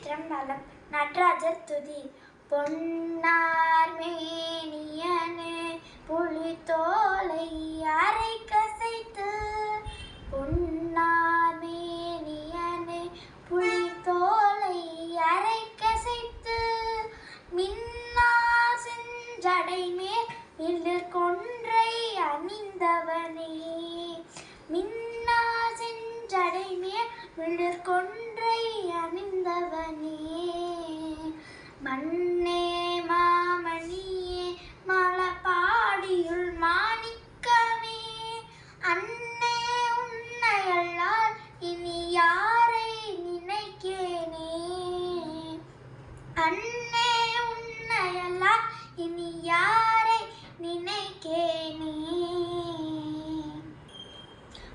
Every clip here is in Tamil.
திருச்சிற்றம்பலம் நடராஜர் துதி. பொன்னார் மேனியனே தோலை அரை கசைத்து. பொன்னார் மேனியனே தோலை அரை கசைத்து. மின்னா செஞ்சடை மேல் மிளிர் கொன்றை அணிந்தவனே. மின்னா செஞ்சடை மேல் மிளிர் கொன்றை அணி மண்ணே மாமணியே மலபாடியுள் மாணிக்கமே. அன்னே உன்னையல்லால் இனி யாரை நினைக்கேனே? அன்னே உன்னையல்லால் இனி யாரை நினைக்கேனே?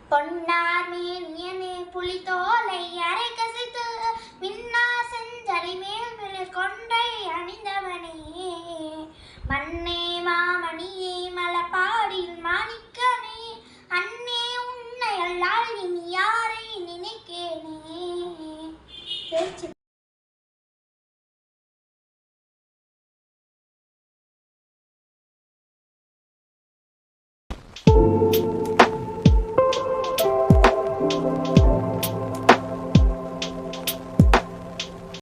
பொன்னார் மேனியனே புலித்தோலை அரைக்க உன்னை இனி யாரை நினைக்கேனே? திருச்சி